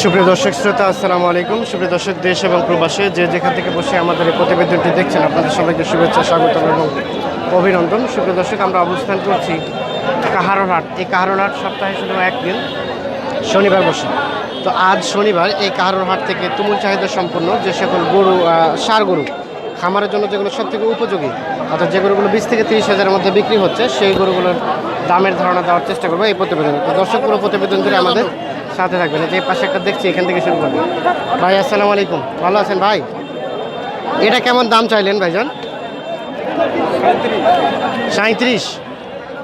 সুপ্রিয় দর্শক শ্রোতা, আসসালামু আলাইকুম। সুপ্রিয় দর্শক, দেশ এবং প্রবাসে যে যেখান থেকে বসে আমাদের এই প্রতিবেদনটি দেখছেন, আপনাদের সবাইকে শুভেচ্ছা স্বাগত এবং অভিনন্দন। সুপ্রিয় দর্শক, আমরা অবস্থান করছি কাহারোলহাট এই কাহারোলহাট সপ্তাহে শুধু একদিন, শনিবার বসে। তো আজ শনিবার এই কাহারোলহাট থেকে তুমুল চাহিদা সম্পন্ন যে সকল গরু সার গরু, খামারের জন্য যেগুলো সব থেকে উপযোগী, অর্থাৎ যে গরুগুলো বিশ থেকে তিরিশ হাজারের মধ্যে বিক্রি হচ্ছে, সেই গরুগুলোর দামের ধারণা দেওয়ার চেষ্টা করব এই প্রতিবেদন। তো দর্শক, পুরো প্রতিবেদন জুড়ে আমাদের সাথে থাকবেন। যে পাশে একটা দেখছি, এখান থেকে শুরু করবেন। ভাই, আসসালামু আলাইকুম। ভালো আছেন ভাই? এটা কেমন দাম চাইলেন ভাইজান? সাঁত্রিশ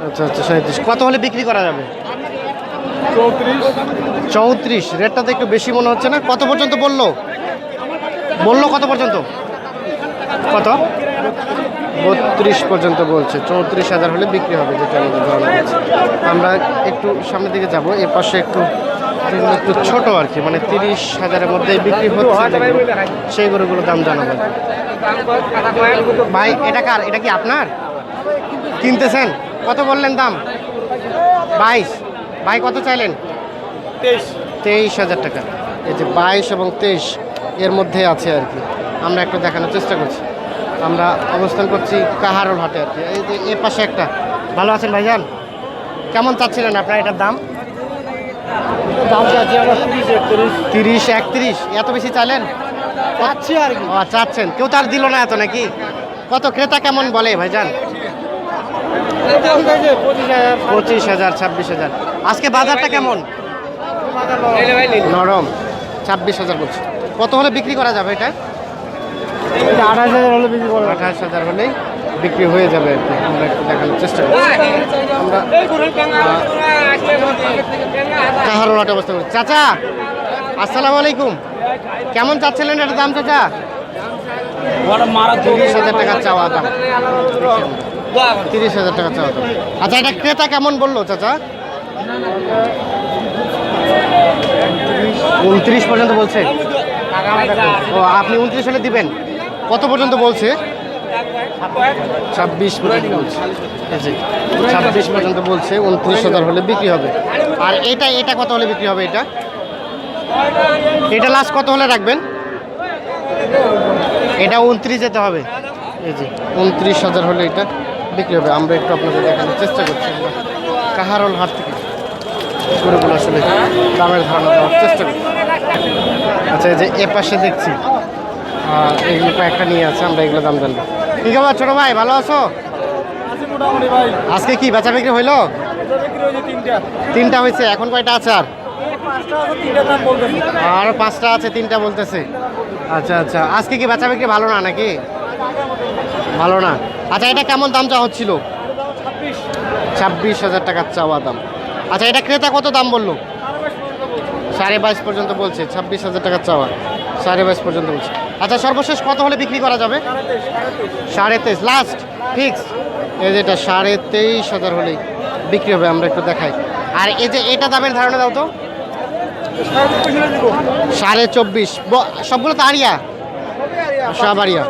আচ্ছা আচ্ছা সাঁত্রিশ কত হলে বিক্রি করা যাবে? চৌত্রিশ। রেটটা তো একটু বেশি মনে হচ্ছে না। কত পর্যন্ত বলল? বলল কত পর্যন্ত? কত? বত্রিশ পর্যন্ত বলছে। চৌত্রিশ হাজার হলে বিক্রি হবে, যেটা আমরা একটু সামনের দিকে যাব। এর পাশে একটু যেগুলো একটু ছোট আর কি মানে তিরিশ হাজারের মধ্যে বিক্রি হচ্ছে সেই গরুগুলোর দাম জানাব। ভাই এটা কার? এটা কি আপনার? কিনতেছেন? কত বললেন দাম? বাইশ। ভাই কত চাইলেন? তেইশ। হাজার টাকা। এই যে বাইশ এবং তেইশ এর মধ্যে আছে আর কি। আমরা একটু দেখানোর চেষ্টা করছি। আমরা অবস্থান করছি কাহারোল হাটে আর কি। এই যে এ পাশে একটা। ভালো আছেন ভাইজান? কেমন চাচ্ছিলেন আপনার এটার দাম? তিরিশ একত্রিশ এত বেশি চাইলেন? পাচ্ছি আর কি। চাচ্ছেন। কেউ তার দিল না এত নাকি? কত ক্রেতা কেমন বলে ভাইজান? পঁচিশ হাজার ছাব্বিশ হাজার। আজকে বাজারটা কেমন? নরম। ছাব্বিশ হাজার বলছে। কত হলে বিক্রি করা যাবে এটা? আঠাশ হাজার হলে বিক্রি করবে আঠাশ হাজার হলেই বিক্রি হয়ে যাবে আর কি। আমরা একটু দেখানোর চেষ্টা করি আমরা অবস্থা করি চাচা, আসসালামু আলাইকুম। কেমন চাচ্ছিলেন এটার দাম, চাচা? তিরিশ হাজার টাকা চাওয়া দাম। তিরিশ হাজার টাকা চাওয়া দাম। আচ্ছা এটা ক্রেতা কেমন বলল, চাচা? উনত্রিশ পর্যন্ত বলছে। ও, আপনি উনত্রিশ হলে দিবেন। কত পর্যন্ত বলছে? ছাব্বিশ পর্যন্ত বলছে। এই ছাব্বিশ পর্যন্ত বলছে উনত্রিশ হাজার হলে বিক্রি হবে। আর এটা এটা কত হলে বিক্রি হবে এটা? এটা লাস্ট কত হলে রাখবেন? এটা উনত্রিশ যেতে হবে। এই যে উনত্রিশ হাজার হলে এটা বিক্রি হবে। আমরা একটু আপনাদের দেখানোর চেষ্টা করছি। আমরা কাহারল হাট থেকে গরুগুলো আসলে দামের ধারণা দেওয়ার চেষ্টা করছি। আচ্ছা এই যে এ পাশে দেখছি। আহ, এইগুলো কয়েকটা নিয়ে আছে আমরা এগুলো দাম জানব। কি খবর ছোটো ভাই ভালো আছো? আজকে কি বেচা বিক্রি হইল? তিনটা। হয়েছে এখন কয়টা আছে আর? আরও পাঁচটা আছে তিনটা বলতেছে। আচ্ছা আচ্ছা। আজকে কি বেচা বিক্রি ভালো না নাকি? ভালো না। আচ্ছা এটা কেমন দাম চাওয়া হচ্ছিল? ছাব্বিশ। হাজার টাকার চাওয়া দাম। আচ্ছা এটা ক্রেতা কত দাম বলল? সাড়ে বাইশ পর্যন্ত বলছে ছাব্বিশ হাজার টাকার চাওয়া। সাড়ে বাইশ পর্যন্ত বলছে। আচ্ছা সর্বশেষ কত হলে বিক্রি করা যাবে? সাড়ে তেইশ লাস্ট ফিক্স এই যেটা সাড়ে তেইশ হাজার হলেই বিক্রি হবে, আমরা একটু দেখাই। আর এই যে এটা দামের ধারণা দাও তো। সাড়ে চব্বিশ সবগুলো তো আরিয়া? সব আরিয়া।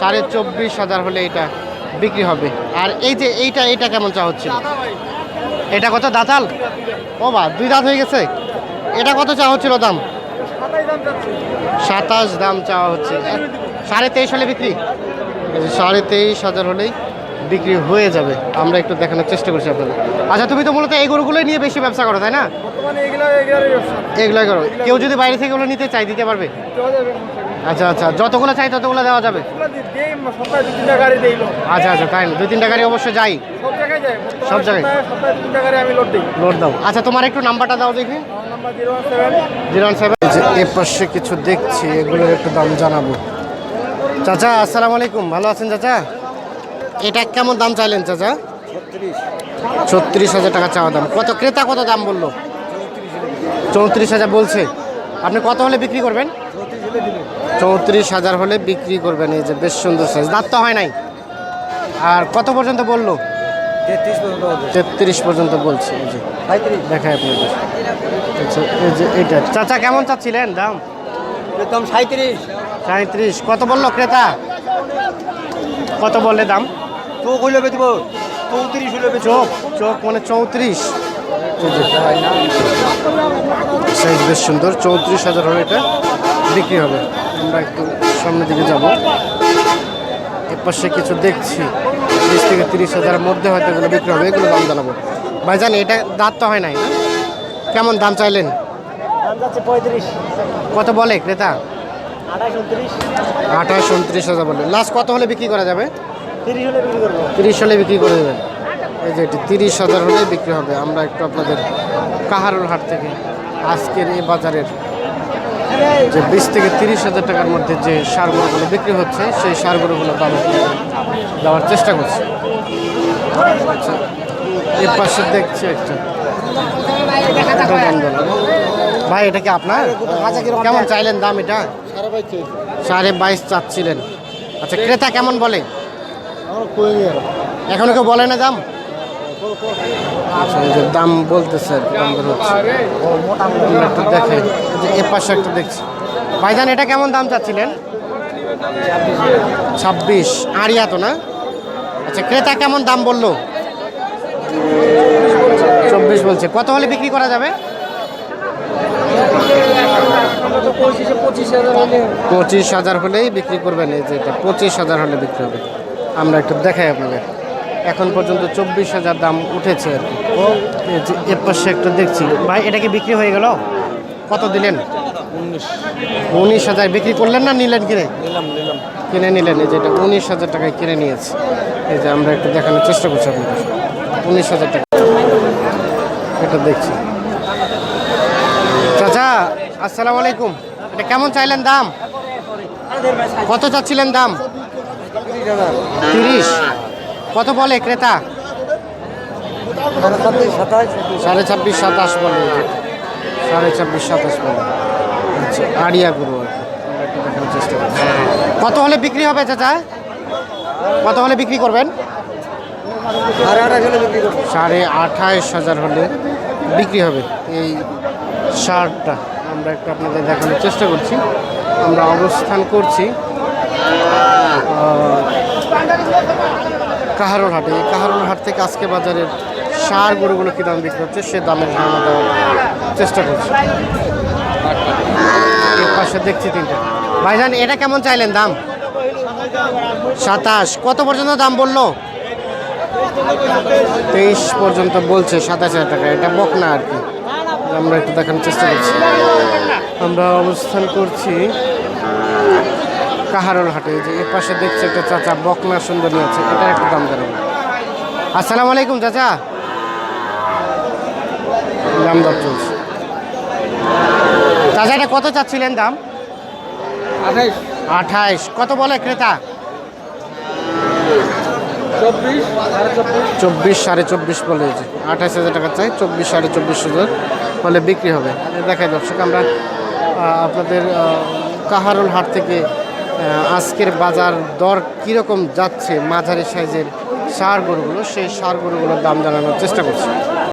সাড়ে চব্বিশ হাজার হলে এটা বিক্রি হবে। আর এই যে এইটা এইটা কেমন চা হচ্ছিল এটা কত, দাঁতাল? ও বা, দুই দাঁত হয়ে গেছে। এটা কত চা হচ্ছিল দাম? সাতাশ দাম চাওয়া হচ্ছে। সাড়ে তেইশ হলে বিক্রি? সাড়ে তেইশ হাজার হলেই বিক্রি হয়ে যাবে। আমরা একটু দেখানোর চেষ্টা করছি আপনাদের। আচ্ছা তুমি তো মূলত এই গরুগুলোই নিয়ে বেশি ব্যবসা করো তাই না? বর্তমানে এগুলো এগুলোই করো। কেউ যদি বাইরে থেকে ওগুলো নিতে চাই দিতে পারবে? আচ্ছা আচ্ছা। যতগুলো চাই ততগুলো দেওয়া যাবে। আচ্ছা আচ্ছা তাই না? দুই তিনটা গাড়ি অবশ্যই যাই। সব জায়গায় যায় সব জায়গায়? সপ্তাহে সপ্তাহে দু তিনটা গাড়ি আমি লোড দাও। আচ্ছা তোমার একটু নাম্বারটা দাও দেখি। Zero one seven. Zero one seven. এ পাশে কিছু দেখছি এগুলোর একটু দাম জানাব। চাচা আসসালামু আলাইকুম। ভালো আছেন চাচা? এটা কেমন দাম চাইলেন চাচা? ছত্রিশ হাজার টাকা চাওয়া দাম। কত ক্রেতা কত দাম বলল? চৌত্রিশ হাজার বলছে। আপনি কত হলে বিক্রি করবেন? চৌত্রিশ হাজার হলে বিক্রি করবেন এই যে বেশ সুন্দর সাইজ দাঁত তো হয় নাই। আর কত পর্যন্ত বলল? তেত্রিশ পর্যন্ত বলছে। এই যে। দেখায় আপনাদের। আচ্ছা এই যে এইটা। চাচা কেমন চাচ্ছিলেন দাম? একদম সাঁত্রিশ সাঁত্রিশ কত বলল ক্রেতা? কত বললে দাম? চোখ হইলে বেচব। চৌত্রিশ হইলে চোখ চোখ মানে চৌত্রিশ। সাইজ বেশ সুন্দর চৌত্রিশ হাজার হলে এটা বিক্রি হবে। আমরা একটু সামনের দিকে যাব। এর পাশে কিছু দেখছি। বিশ থেকে তিরিশ হাজারের মধ্যে হয়তো এগুলো বিক্রি হবে এগুলো দাম জানাব। ভাই জানি এটা দাঁত তো হয় নাই না? কেমন দাম চাইলেন? কত বলে ক্রেতা? আঠাশ উনত্রিশ। হাজার বলে। লাস্ট কত হলে বিক্রি করা যাবে? তিরিশ হলে বিক্রি করব। তিরিশ হলে বিক্রি করে দেবেন। এই যে এটি তিরিশ হাজার হলে বিক্রি হবে। আমরা একটু আপনাদের কাহারুল হাট থেকে আজকের এই বাজারের যে বিশ থেকে তিরিশ হাজার টাকার মধ্যে যে সারগুলোগুলো বিক্রি হচ্ছে সেই সারগুলোগুলো দাম দেওয়ার চেষ্টা করছি। আচ্ছা এর পাশে দেখছি একটা ভাই এটা কি আপনার? কেমন চাইলেন দাম এটা? সাড়ে বাইশ চাচ্ছিলেন। আচ্ছা ক্রেতা কেমন বলে? এখনও কেউ বলে না দাম? আচ্ছা দাম বলতেছে হচ্ছে। একটু যে পাশে একটা দেখছি। ভাইজান, এটা কেমন দাম চাচ্ছিলেন? ছাব্বিশ। আরিয়া তো না? আচ্ছা ক্রেতা কেমন দাম বলল? চব্বিশ বলছে। কত হলে বিক্রি করা যাবে? পঁচিশ হাজার পঁচিশ হাজার হলেই বিক্রি করবেন, এই যে এটা পঁচিশ হাজার হলে বিক্রি হবে। আমরা একটু দেখাই আপনাদের। এখন পর্যন্ত চব্বিশ হাজার দাম উঠেছে যে এর পাশে একটা দেখছি। ভাই এটা কি বিক্রি হয়ে গেল? কত দিলেন? উনিশ। হাজার বিক্রি করলেন না নিলেন কিনে? নিলাম নিলাম। কিনে নিলেন এই যে এটা উনিশ হাজার টাকায় কিনে নিয়েছে। এই যে আমরা একটু দেখানোর চেষ্টা করছি আপনাদের উনিশ হাজার টাকা। এটা দেখছি। চাচা আসসালামু আলাইকুম। এটা কেমন চাইলেন দাম? কত চাচ্ছিলেন দাম? তিরিশ। কত বলে ক্রেতা? সাড়ে ছাব্বিশ সাতাশ? বলে। সাড়ে ছাব্বিশ সাতাশ বলে। আচ্ছা আড়িয়া গরু আর। দেখানোর চেষ্টা করছি। কত হলে বিক্রি হবে চাচা? কত হলে বিক্রি করবেন? সাড়ে আঠাশ হাজার হলে বিক্রি হবে এই শার্টটা আমরা একটু আপনাদের দেখানোর চেষ্টা করছি। আমরা অবস্থান করছি। আহ, কাহারোল হাটে। এই কাহারোল হাট থেকে আজকে বাজারের সার গরুগুলো কী দাম বিক্রি হচ্ছে? সে দামের ধারণা দেওয়ার চেষ্টা করছি। পাশে দেখছি তিনটে। ভাইজান এটা কেমন চাইলেন দাম? সাতাশ। কত পর্যন্ত দাম বলল? তেইশ পর্যন্ত বলছে সাতাশ হাজার টাকা। এটা বকনা আর কি। আমরা একটু দেখানোর চেষ্টা করছি। আমরা অবস্থান করছি কাহারোল হাটে যে এর পাশে দেখছি একটা চাচা বকনা সুন্দরী আছে এটার একটা দাম জানাব। আসসালামু আলাইকুম চাচা। দাম দর চলছে। চাচা এটা কত চাচ্ছিলেন দাম? আঠাইশ। আঠাইশ। কত বলে ক্রেতা? চব্বিশ সাড়ে চব্বিশ। বলে যে। আঠাশ হাজার টাকা চাই চব্বিশ সাড়ে চব্বিশ হাজার বলে বিক্রি হবে। দেখাই দর্শক আমরা আপনাদের কাহারুল হাট থেকে আজকের বাজার দর কীরকম যাচ্ছে মাঝারি সাইজের সার গরুগুলো, সেই সার গরুগুলোর দাম জানানোর চেষ্টা করছি।